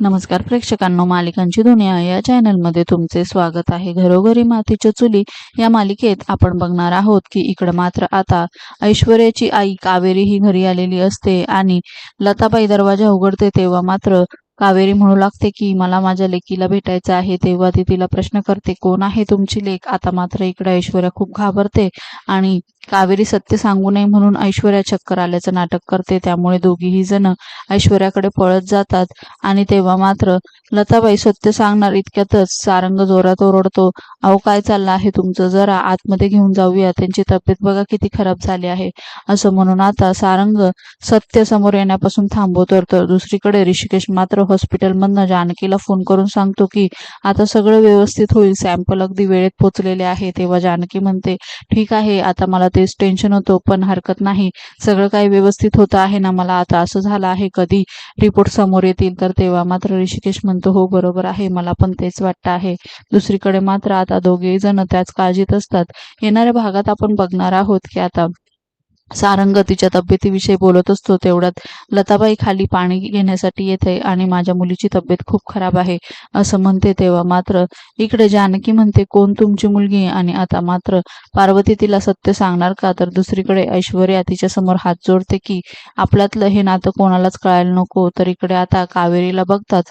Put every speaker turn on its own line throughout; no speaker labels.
नमस्कार प्रेक्षकांनो मालिकांची दुनिया या चॅनलमध्ये तुमचे स्वागत आहे. घरोघरी मातीच्या चुली या मालिकेत आपण बघणार आहोत की इकडं मात्र आता ऐश्वर्याची आई कावेरी ही घरी आलेली असते आणि लताबाई दरवाजा उघडते तेव्हा मात्र कावेरी म्हणू लागते की मला माझ्या लेकीला भेटायचं आहे. तेव्हा ती तिला प्रश्न करते कोण आहे तुमची लेक? आता मात्र इकडे ऐश्वर्या खूप घाबरते आणि कावेरी सत्य सांगू नये म्हणून ऐश्वर्या चक्कर आल्याचं नाटक करते. त्यामुळे दोघीही जण ऐश्वर्याकडे पळत जातात आणि तेव्हा मात्र लताबाई सत्य सांगणार इतक्यातच सारंग जोरात ओरडतो अहो काय चाललं आहे तुमचं? जरा आतमध्ये घेऊन जाऊया. त्यांची तब्येत बघा किती खराब झाली आहे. असं म्हणून आता सारंग सत्य समोर येण्यापासून थांबवतो. तर दुसरीकडे ऋषिकेश मात्र हॉस्पिटलमधनं जानकीला फोन करून सांगतो की आता सगळं व्यवस्थित होईल. सॅम्पल अगदी वेळेत पोचलेले आहे. तेव्हा जानकी म्हणते ठीक आहे. आता मला ते तेच टेन्शन होतं पण हरकत नाही. सगळं काही व्यवस्थित होतं आहे ना मला आता. असं झालं आहे कधी रिपोर्ट समोर येतील तर तेव्हा मात्र ऋषिकेश म्हणतो हो बरोबर आहे. मला पण तेच वाटतं आहे. दुसरीकडे मात्र आता दोघेही जण त्याच काळजीत असतात. येणाऱ्या भागात आपण बघणार आहोत की आता सारंग तिच्या तब्येतीविषयी बोलत असतो तेवढ्यात लताबाई खाली पाणी घेण्यासाठी येते आणि माझ्या मुलीची तब्येत खूप खराब आहे असं म्हणते तेव्हा मात्र इकडे जानकी म्हणते कोण तुमची मुलगी आणि आता मात्र पार्वती तिला सत्य सांगणार का? तर दुसरीकडे ऐश्वर्या तिच्या समोर हात जोडते की आपल्यातलं हे नातं कोणालाच कळायला नको तर इकडे आता कावेरीला बघताच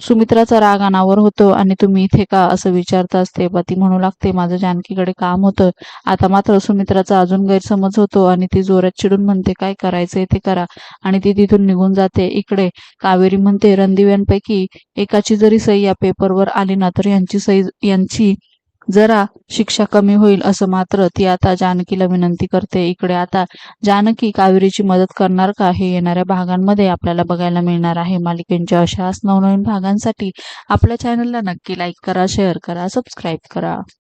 सुमित्राचा राग अनावर होतो आणि तुम्ही इथे का असं विचारताच तेव्हा ती म्हणू लागते माझं जानकीकडे काम होतं. आता मात्र सुमित्राचा अजून गैरसमज होतो आणि ती जोरात चिडून म्हणते काय करायचंय ते करा. आणि ती तिथून निघून जाते. इकडे कावेरी म्हणते रणदिव्यांपैकी एकाची जरी सही या पेपरवर आली ना तर यांची सही यांची जरा शिक्षा कमी होईल असं मात्र ती आता जानकीला विनंती करते. इकडे आता जानकी कावेरीची मदत करणार का हे येणाऱ्या भागांमध्ये आपल्याला बघायला मिळणार आहे. मालिकेंच्या अशाच नवनवीन भागांसाठी आपल्या चॅनलला नक्की लाईक करा शेअर करा सबस्क्राईब करा.